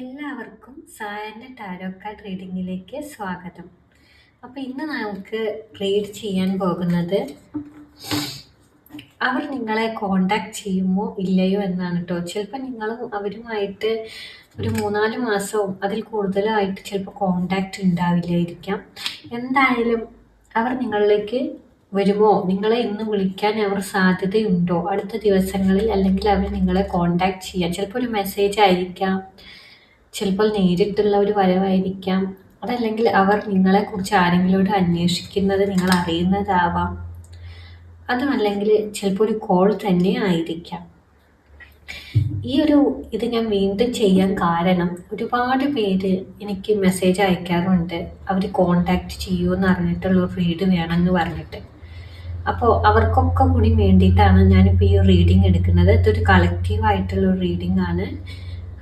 എല്ലാവർക്കും സാറിന്റെ tarot card റീഡിങ്ങിലേക്ക് സ്വാഗതം. അപ്പോൾ ഇന്ന് നമുക്ക് റീഡ് ചെയ്യാൻ പോകുന്നത് അവർ നിങ്ങളെ കോണ്ടാക്ട് ചെയ്യുമോ ഇല്ലയോ എന്നാണ് കേട്ടോ ചിലപ്പോൾ നിങ്ങളും അവരുമായിട്ട് ഒരു മൂന്നാൽ മാസവും അതിൽ കൂടുതലായിട്ട് ചിലപ്പോൾ കോണ്ടാക്ട് ഉണ്ടാവില്ലായിരിക്കാം. എന്തായാലും അവർ നിങ്ങളിലേക്ക് വരുമോ? നിങ്ങളെ ഇന്ന് വിളിക്കാൻ അവർ സാധ്യതയുണ്ടോ? അടുത്ത ദിവസങ്ങളിൽ അല്ലെങ്കിൽ അവർ നിങ്ങളെ കോണ്ടാക്ട് ചെയ്യാം ചിലപ്പോൾ ഒരു മെസ്സേജ് ആയിരിക്കാം. ചിലപ്പോൾ നേരിട്ടുള്ള ഒരു വരവായിരിക്കാം. അതല്ലെങ്കിൽ അവർ നിങ്ങളെ നിങ്ങളെക്കുറിച്ച് ആരെങ്കിലോട് അന്വേഷിക്കുന്നത് നിങ്ങൾ അറിയുന്നതാവാം. അതുമല്ലെങ്കിൽ ചിലപ്പോൾ ഒരു കോൾ തന്നെ ആയിരിക്കാം. ഈ ഒരു ഇത് ഞാൻ വീണ്ടും ചെയ്യാൻ കാരണം ഒരുപാട് പേര് എനിക്ക് മെസ്സേജ് അയക്കാറുണ്ട്. അവർ കോണ്ടാക്ട് ചെയ്യുമെന്ന് അറിഞ്ഞിട്ടുള്ള ഒരു റീഡ് വേണമെന്ന് പറഞ്ഞിട്ട്. അപ്പോൾ അവർക്കൊക്കെ കൂടി വേണ്ടിയിട്ടാണ് ഞാനിപ്പോൾ ഈ റീഡിങ് എടുക്കുന്നത്. ഇതൊരു കളക്റ്റീവ് ആയിട്ടുള്ള ഒരു റീഡിംഗ് ആണ്.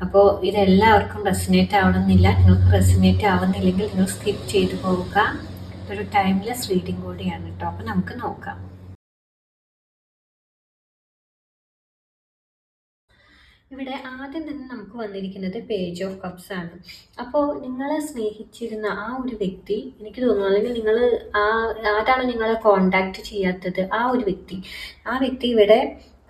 അപ്പോൾ ഇതെല്ലാവർക്കും റെസിനേറ്റ് ആവണമെന്നില്ല. നിങ്ങൾക്ക് റെസിനേറ്റ് ആവുന്നില്ലെങ്കിൽ നിങ്ങൾ സ്കിപ്പ് ചെയ്തു പോവുക. ഇതൊരു ടൈംലെസ് റീഡിംഗ് കൂടിയാണ് കേട്ടോ അപ്പോൾ നമുക്ക് നോക്കാം. ഇവിടെ ആദ്യം തന്നെ നമുക്ക് വന്നിരിക്കുന്നത് പേജ് ഓഫ് കപ്സ് ആണ്. അപ്പോൾ നിങ്ങളെ സ്നേഹിച്ചിരുന്ന ആ ഒരു വ്യക്തി എനിക്ക് തോന്നുന്നു അല്ലെങ്കിൽ നിങ്ങൾ ആ ആരാണ് നിങ്ങളെ കോണ്ടാക്ട് ചെയ്യാത്തത്? ആ ഒരു വ്യക്തി. ആ വ്യക്തി ഇവിടെ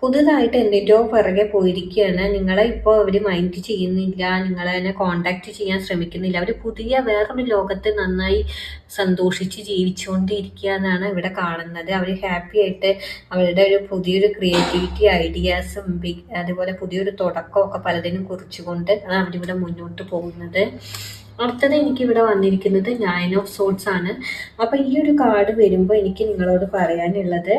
പുതുതായിട്ട് എന്തിന്റെയോ പിറകെ പോയിരിക്കുകയാണ്. നിങ്ങളെ ഇപ്പോൾ അവർ മൈൻഡ് ചെയ്യുന്നില്ല. നിങ്ങളെ തന്നെ കോണ്ടാക്ട് ചെയ്യാൻ ശ്രമിക്കുന്നില്ല. അവർ പുതിയ വേറൊരു ലോകത്ത് നന്നായി സന്തോഷിച്ച് ജീവിച്ചുകൊണ്ടിരിക്കുക എന്നാണ് ഇവിടെ കാണുന്നത്. അവർ ഹാപ്പി ആയിട്ട് അവരുടെ ഒരു പുതിയൊരു ക്രിയേറ്റിവിറ്റി ഐഡിയാസും അതുപോലെ പുതിയൊരു തുടക്കമൊക്കെ പലതിനും കുറിച്ചുകൊണ്ട് ആണ് അവരിവിടെ മുന്നോട്ട് പോകുന്നത്. അടുത്തത് എനിക്കിവിടെ വന്നിരിക്കുന്നത് നയൻ ഓഫ് സോട്ട്സ് ആണ്. അപ്പോൾ ഈ ഒരു കാർഡ് വരുമ്പോൾ എനിക്ക് നിങ്ങളോട് പറയാനുള്ളത്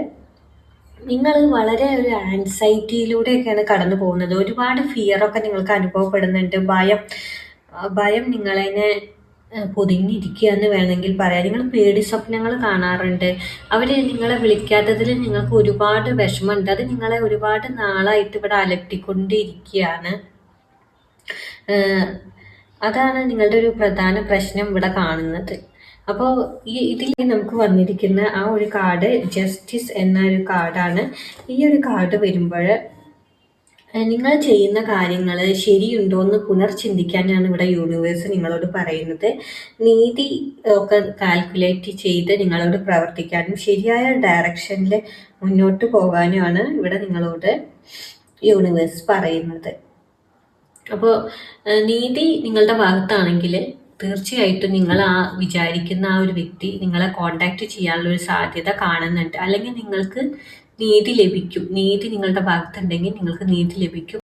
നിങ്ങൾ വളരെ ഒരു ആൻസൈറ്റിയിലൂടെയൊക്കെയാണ് കടന്നു പോകുന്നത്. ഒരുപാട് ഫിയറൊക്കെ നിങ്ങൾക്ക് അനുഭവപ്പെടുന്നുണ്ട്. ഭയം ഭയം നിങ്ങളതിനെ പൊതിഞ്ഞിരിക്കുക എന്ന് വേണമെങ്കിൽ പറയാം. നിങ്ങൾ പേടി സ്വപ്നങ്ങൾ കാണാറുണ്ട്. അവർ നിങ്ങളെ വിളിക്കാത്തതിൽ നിങ്ങൾക്ക് ഒരുപാട് വിഷമമുണ്ട്. അത് നിങ്ങളെ ഒരുപാട് നാളായിട്ട് ഇവിടെ അലട്ടിക്കൊണ്ടിരിക്കുകയാണ്. അതാണ് നിങ്ങളുടെ ഒരു പ്രധാന പ്രശ്നം ഇവിടെ കാണുന്നത്. അപ്പോൾ ഈ ഇതിൽ നമുക്ക് വന്നിരിക്കുന്ന ആ ഒരു കാർഡ് ജസ്റ്റിസ് എന്ന ഒരു കാർഡാണ്. ഈ ഒരു കാർഡ് വരുമ്പോൾ നിങ്ങൾ ചെയ്യുന്ന കാര്യങ്ങൾ ശരിയുണ്ടോ എന്ന് പുനർചിന്തിക്കാനാണ് ഇവിടെ യൂണിവേഴ്സ് നിങ്ങളോട് പറയുന്നത്. നീതി ഒക്കെ കാൽക്കുലേറ്റ് ചെയ്ത് നിങ്ങളോട് പ്രവർത്തിക്കാനും ശരിയായ ഡയറക്ഷനിൽ മുന്നോട്ട് പോകാനുമാണ് ഇവിടെ നിങ്ങളോട് യൂണിവേഴ്സ് പറയുന്നത്. അപ്പോൾ നീതി നിങ്ങളുടെ ഭാഗത്താണെങ്കിൽ തീർച്ചയായിട്ടും നിങ്ങൾ ആ വിചാരിക്കുന്ന ആ ഒരു വ്യക്തി നിങ്ങളെ കോണ്ടാക്ട് ചെയ്യാനുള്ള ഒരു സാധ്യത കാണുന്നുണ്ട്. അല്ലെങ്കിൽ നിങ്ങൾക്ക് നീതി ലഭിക്കും. നീതി നിങ്ങളുടെ ഭാഗത്തുണ്ടെങ്കിൽ നിങ്ങൾക്ക് നീതി ലഭിക്കും.